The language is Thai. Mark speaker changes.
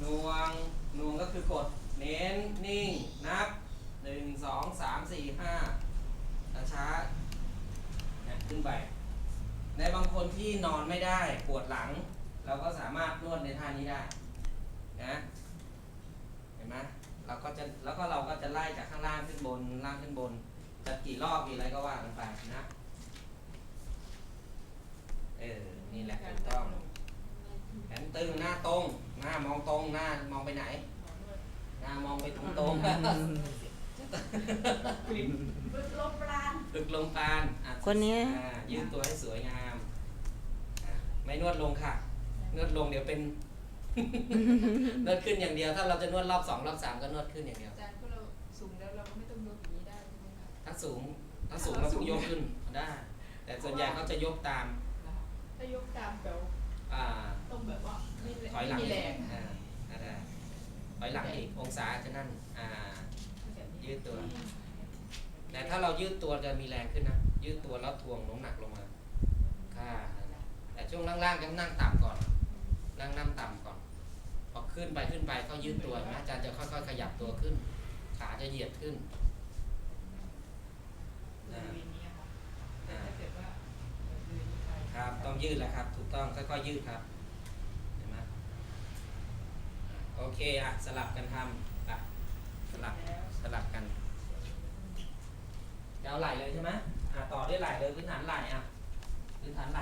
Speaker 1: หน่วงหน่วงก็คือกด เน้น นิ่ง นับหนึ่งสองสามสี่ห้าช้าๆนะขึ้นไป ในบางคนที่นอนไม่ได้ปวดหลัง เราก็สามารถนวดในท่านี้ได้นะเห็นไหมเราก็จะแล้วก็เราก็จะไล่จากข้างล่างขึ้นบนล่างขึ้นบนจะกี่รอบกี่อะไรก็ว่ากันไปนะเออนี่แหละถูกต้องแขนตึงหน้าตรง หน้ามองตรงหน้ามองไปไหน หน้ามองไปตรงตรงๆ
Speaker 2: บึกลมปราณ
Speaker 1: ฝึกลงปานอะ
Speaker 3: คนนี้
Speaker 1: อ่ายืดตัวให้สวยงามอะไม่นวดลงค่ะ นวดลงเดี๋ยวเป็น นวดขึ้นอย่างเดียว ถ้าเราจะนวดรอบสองรอบสามก็นวดขึ้นอย่างเดียว
Speaker 4: อาจารย์ก็เราสูงแล้วเราก็ไม่ต้องยกอย่างนี้ได้ใช่ไหมคะ
Speaker 1: ถ้าสูงถ้าสูงเราต้องยกขึ้นได้ แต่ส่วนใหญ่เขาจะยกตาม
Speaker 4: ถ้ายกตามแบบ
Speaker 1: อ่า
Speaker 4: ต้องแบบว่าไม่
Speaker 1: ถ อยหลัง
Speaker 4: ไม่มี
Speaker 1: อี
Speaker 4: แร
Speaker 1: ก
Speaker 4: ง
Speaker 1: อ่าอ่าได้ถอยหลังอีกองศาจะนั่นอ่ายืดตัว แต่ถ้าเรายืดตัวจะมีแรงขึ้นนะ ยืดตัวแล้วทวงน้ำหนักลงมา ค่ะ แต่ช่วงล่างๆจะนั่งต่ำก่อน นั่งนั่งต่ำก่อน พอขึ้นไปขึ้นไปก็ยืดตัวเห็นไหมอาจารย์จะค่อยๆขยับตัวขึ้น ขาจะเหยียดขึ้น
Speaker 4: บริเวณนี้ค่ะ
Speaker 1: อ่า
Speaker 4: ถ้าเกิดว่าบริเวณนี้ไป
Speaker 1: ครับ ต้องยืดแล้วครับ ถูกต้อง ค่อยๆยืดครับ เห็นไหมอะโอ เคอะสลับกันทำอะสลับสลับกันจะเอาไหลเลยใช่ไหมอะต่อด้วยไหลเลยพื้นฐานไหลอะพื้นฐานไหล